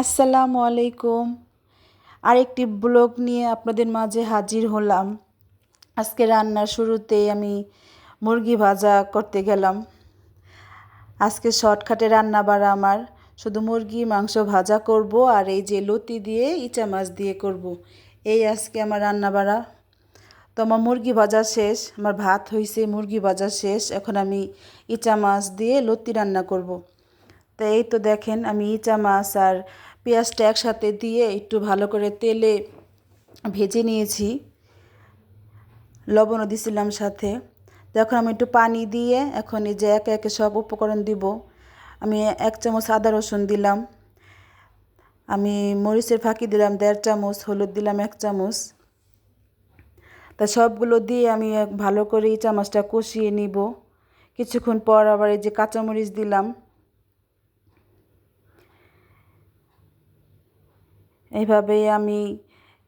আসসালামু আলাইকুম। আরেকটি ব্লগ নিয়ে আপনাদের মাঝে হাজির হলাম। আজকে রান্নার শুরুতেই আমি মুরগি ভাজা করতে গেলাম। আজকে শর্টকাটে রান্না বাড়া আমার। শুধু মুরগি মাংস ভাজা করব আর এই যে লতি দিয়ে ইচা মাছ দিয়ে করব। এই আজকে আমার রান্না বাড়া। তো আমার মুরগি ভাজা শেষ, আমার ভাত হয়েছে মুরগি ভাজা শেষ। এখন আমি ইচা মাছ দিয়ে লতি রান্না করব। তো এই তো দেখেন, আমি ইচা মাছ আর পেঁয়াজটা একসাথে দিয়ে একটু ভালো করে তেলে ভেজে নিয়েছি। লবণও দিছিলাম সাথে। এখন আমি একটু পানি দিয়ে এখন এই যে একে একে সব উপকরণ দিব, আমি এক চামচ আদা রসুন দিলাম। আমি মরিচের ফাঁকি দিলাম, দেড় চামচ, হলুদ দিলাম, এক চামচ। তা সবগুলো দিয়ে আমি ভালো করে এই চামচটা কষিয়ে নিব। কিছুক্ষণ পর আবার এই যে কাঁচামরিচ দিলাম। এইভাবে আমি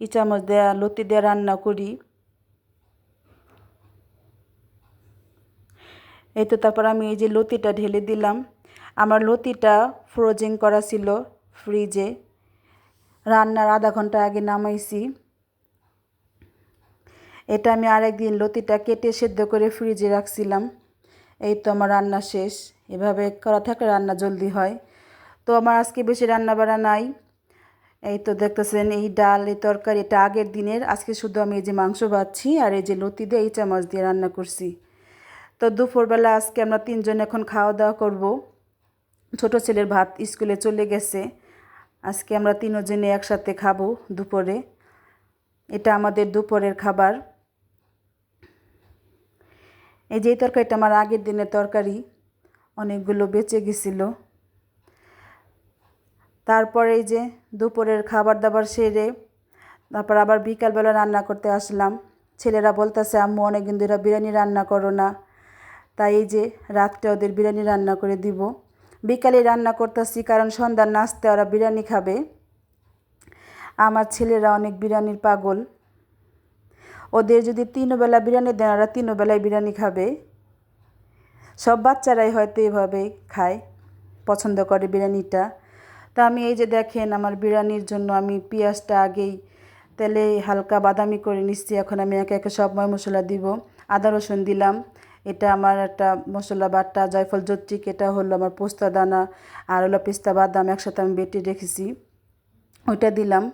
ই চামচ দেয়া, লতি দিয়ে রান্না করি। এই তো তারপর আমি এই যে লতিটা ঢেলে দিলাম। আমার লতিটা ফ্রোজিং করা ছিল ফ্রিজে রান্নার আধা ঘণ্টা আগে নামাইছি। এটা আমি আরেকদিন লতিটা কেটে সেদ্ধ করে ফ্রিজে রাখছিলাম। এই তো আমার রান্না শেষ। এভাবে করা থাকলে রান্না জলদি হয়। তো আমার আজকে বেশি রান্না বাড়া নাই। এই তো দেখতেছেন, এই ডাল, এই তরকারি, এটা আগের দিনের। আজকে শুধু আমি এই যে মাংস ভাজছি আর এই যে লতি দিয়ে এই চামচ দিয়ে রান্না করছি। তো দুপুরবেলা আজকে আমরা তিনজন এখন খাওয়া দাওয়া করব। ছোট ছেলের ভাত স্কুলে চলে গেছে। আজকে আমরা তিনজনে একসাথে খাব দুপুরে। এটা আমাদের দুপুরের খাবার। এই যে তরকারিটা আমার আগের দিনের তরকারি, অনেকগুলো বেঁচে গেছিল। তারপরে এই যে দুপুরের খাবার দাবার সেরে তারপর আবার বিকালবেলা রান্না করতে আসলাম। ছেলেরা বলতেছে, আম্মু, অনেকদিন ধরে বিরিয়ানি রান্না করো না। তাই এই যে রাত্রে ওদের বিরিয়ানি রান্না করে দিব। বিকালে রান্না করতেছি কারণ সন্ধ্যার নাচতে ওরা বিরিয়ানি খাবে। আমার ছেলেরা অনেক বিরিয়ানির পাগল। ওদের যদি তিনবেলা বিরিয়ানি দেন ওরা তিনবেলায় বিরিয়ানি খাবে। সব বাচ্চারাই হয়তো এভাবে খায়, পছন্দ করে বিরিয়ানিটা। তা আমি এই যে দেখেন আমার বিরিয়ানির জন্য আমি পেঁয়াজটা আগেই তেলে হালকা বাদামি করে নিচ্ছি, এখন আমি একে একে সব ময় মশলা দিব। আদা রসুন দিলাম, এটা আমার একটা মশলা বাটা, জয়ফল জত্রিক এটা হলো আমার পোস্তা দানা আর হলো পিস্তা বাদাম, একসাথে আমি বেটে রেখেছি। ওইটা দিলাম।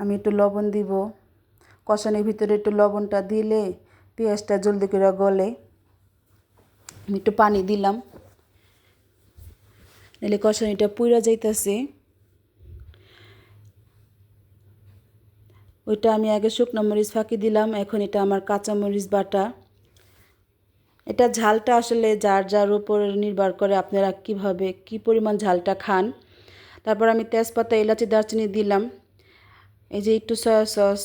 আমি একটু লবণ দিব। কষানির ভিতরে একটু লবণটা দিলে পেঁয়াজটা জলদি করে গলে। একটু পানি দিলাম। নাহলে কষানিটা পুইরা যাইতেছে। ওইটা আমি আগে শুকনো মরিচ ফাঁকি দিলাম, এখন এটা আমার কাঁচা মরিচ বাটা। এটা ঝালটা আসলে যার যার উপর নির্ভর করে আপনারা কীভাবে, কি পরিমাণ ঝালটা খান। তারপর আমি তেজপাতা, এলাচি, দারচিনি দিলাম। এই যে একটু সয়া সস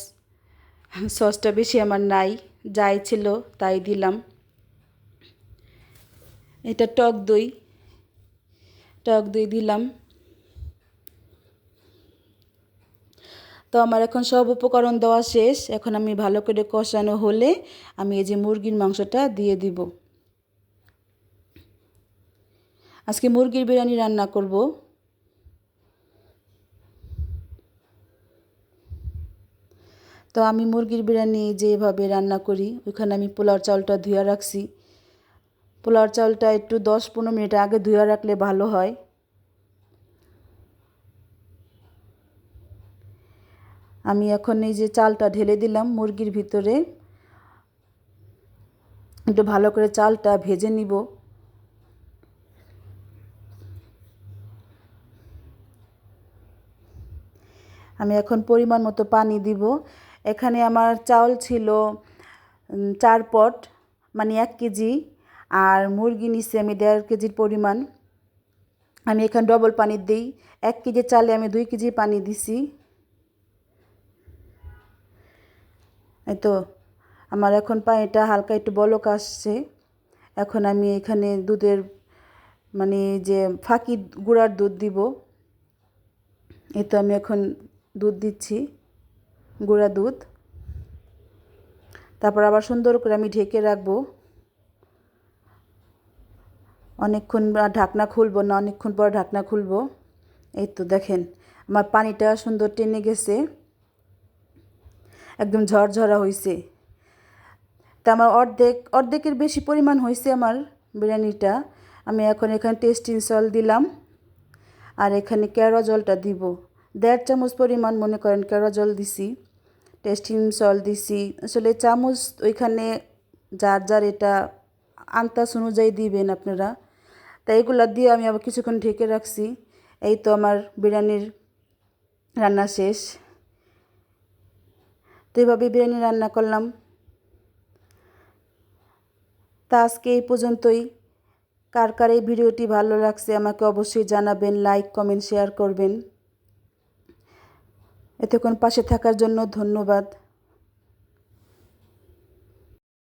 সসটা বেশি আমার নাই, যাই ছিল তাই দিলাম। এটা টক দই। টক দই দিলাম। তো আমার এখন সব উপকরণ দেওয়া শেষ। এখন আমি ভালো করে কষানো হলে আমি এই যে মুরগির মাংসটা দিয়ে দিব। আজকে মুরগির বিরিয়ানি রান্না করব। তো আমি মুরগির বিরিয়ানি যেভাবে রান্না করি, ওইখানে আমি পোলাও চাউলটা ধুয়ে রাখছি। পোলাওর চাউলটা একটু দশ পনেরো মিনিট আগে ধুয়ে রাখলে ভালো হয়। আমি এখন এই যে চালটা ঢেলে দিলাম মুরগির ভিতরে। একটু ভালো করে চালটা ভেজে নিব। আমি এখন পরিমাণ মতো পানি দিব। এখানে আমার চাউল ছিল চার পট মানে এক কেজি। আর মুরগি নিচ্ছে আমি দেড় কেজির পরিমাণ। আমি এখানে ডবল পানি দিই। এক কেজি চালে আমি দুই কেজি পানি দিছি। এই তো, আমার এখন পানিটা হালকা একটু বলক আসছে। এখন আমি এখানে দুধের মানে যে ফাঁকি গুঁড়ার দুধ দিব। এই তো আমি এখন দুধ দিচ্ছি, গুঁড়া দুধ। তারপর আবার সুন্দর করে আমি ঢেকে রাখব। অনেকক্ষণ ঢাকনা খুলবো না, অনেকক্ষণ পর ঢাকনা খুলবো। এই তো দেখেন, আমার পানিটা সুন্দর টেনে গেছে। একদম ঝরঝরা হয়েছে তা আমার অর্ধেক, অর্ধেকের বেশি পরিমাণ হয়েছে আমার বিরিয়ানিটা। আমি এখন এখানে টেস্টিং সল দিলাম আর এখানে কেওড়া জলটা দিব। দেড় চামচ পরিমাণ মনে করেন কেওড়া জল দিছি টেস্টিং সল দিছি। আসলে চামচ ওইখানে যার যার এটা আন্তাজ অনুযায়ী দিবেন আপনারা। তাই এগুলা দিয়ে আমি আবার কিছুক্ষণ ঢেকে রাখছি। এই তো আমার বিরিয়ানির রান্না শেষ। তো এভাবে বিরিয়ানি রান্না করলাম। তা আজকে এই পর্যন্তই। কার কার এই ভিডিওটি ভালো লাগছে আমাকে অবশ্যই জানাবেন লাইক কমেন্ট শেয়ার করবেন। এতক্ষণ পাশে থাকার জন্য ধন্যবাদ।